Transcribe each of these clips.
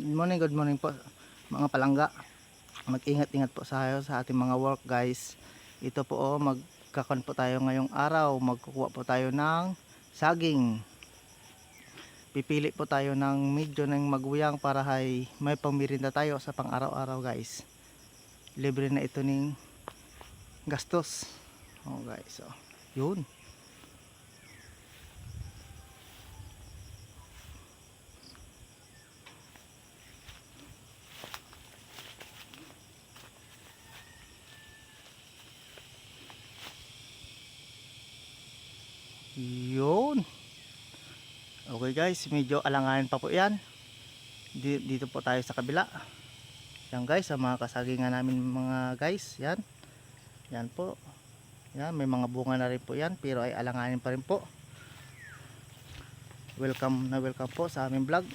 Good morning, good morning po mga palangga. Mag-ingat-ingat po sa sa ating mga work guys. Ito po oh, magkakon po tayo ngayong araw. Magkukuha po tayo ng saging. Pipili po tayo ng medyo ng maguyang para hay may pamirinda tayo sa pang araw-araw guys. Libre na ito ng gastos. Oh guys, oh. Yun. Yun. Okay guys, medyo alanganin pa po yan. Di- Dito po tayo sa kabila. Yan guys, sa mga kasagingan namin mga guys. Yan. Yan po. Yan, may mga bunga na rin po yan. Pero ay alanganin pa rin po. Welcome na welcome po sa aming vlog.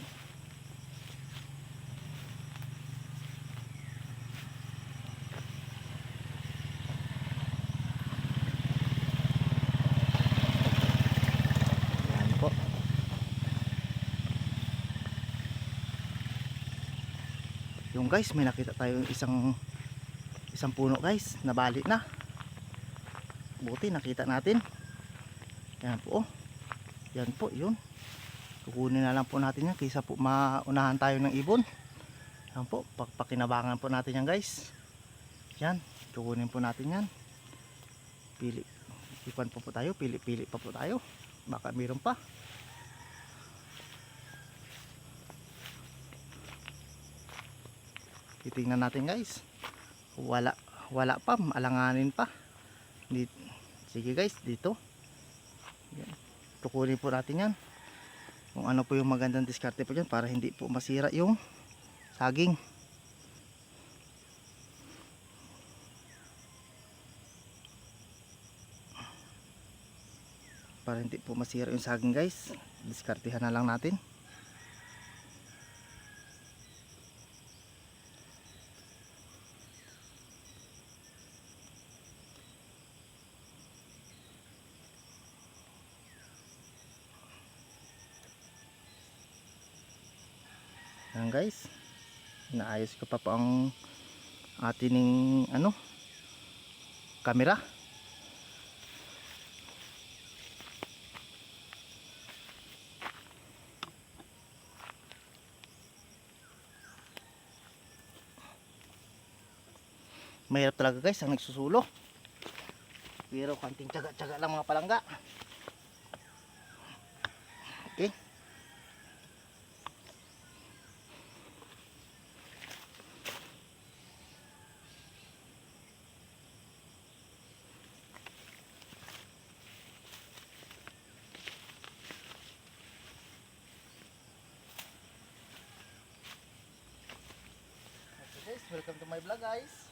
Yan po. Yung guys, may nakita tayo isang isang puno guys, nabali na. Buti nakita natin. Yan po. oh. Yan po, yun. Kukunin na lang po natin yan kaysa po maunahan tayo ng ibon. Yan po, pagpakinabangan po natin yan guys. Yan, kukunin po natin yan. Pili. Ipan po po tayo, pili-pili pa po tayo. Baka meron pa. Titingnan natin guys. Wala, wala pa, alanganin pa. Di, sige guys, dito. Yan. Tukunin po natin yan. Kung ano po yung magandang diskarte po dyan para hindi po masira yung saging. Para hindi po masira yung saging guys. Diskartehan na lang natin. Ayan guys. Naayos ko pa po ang ating ano camera. Mahirap talaga guys ang nagsusulo. Pero kanting tsaga-tsaga lang mga palangga. Welcome to my vlog guys.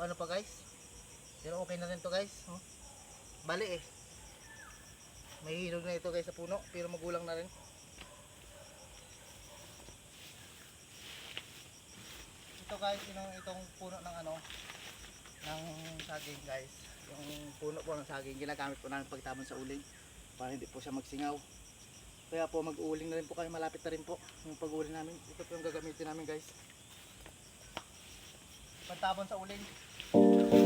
Ano pa guys. Pero okay na rin to guys. Oh. Bali eh. May hinog na ito guys sa puno. Pero magulang na rin. Ito guys, yung itong puno ng ano, ng saging guys. Yung puno po ng saging, ginagamit po namin pagtabon sa uling para hindi po siya magsingaw. Kaya po mag-uuling na rin po kami, malapit na rin po yung pag-uuling namin. Ito po yung gagamitin namin guys. Pagtabon sa uling.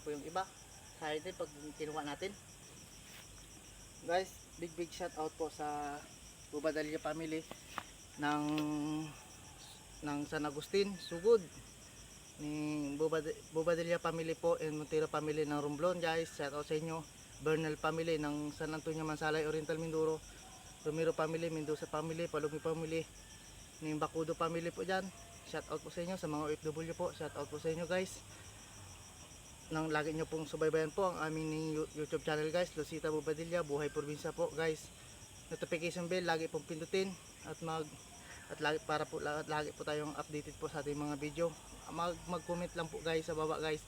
Po yung iba. Sa atin pag kinuha natin. Guys, big big shout out po sa Bubadalya family ng ng San Agustin, Sugod. Ni Bubadalya family po and Montero family ng Romblon guys. Shout out sa inyo. Bernal family ng San Antonio Mansalay, Oriental Mindoro. Romero family, Mendoza family, Palumi family, ni Bakudo family po dyan. Shout out po sa inyo, sa mga OFW po. Shout out po sa inyo guys. Nang lagi nyo pong subaybayan po ang aming YouTube channel guys. Lucita Bobadilla, Buhay Probinsya po guys. Notification bell, lagi pong pindutin. At mag at lagi para po la- lagi po tayong updated po sa ating mga video. Mag mag-comment lang po guys sa baba guys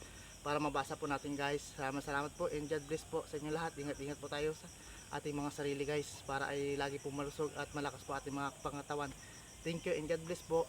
para mabasa po natin guys. Salamat salamat po and God bless po sa inyo lahat. Ingat-ingat po tayo sa ating mga sarili guys para ay lagi po malusog at malakas po ating mga pangatawan. Thank you and God bless po.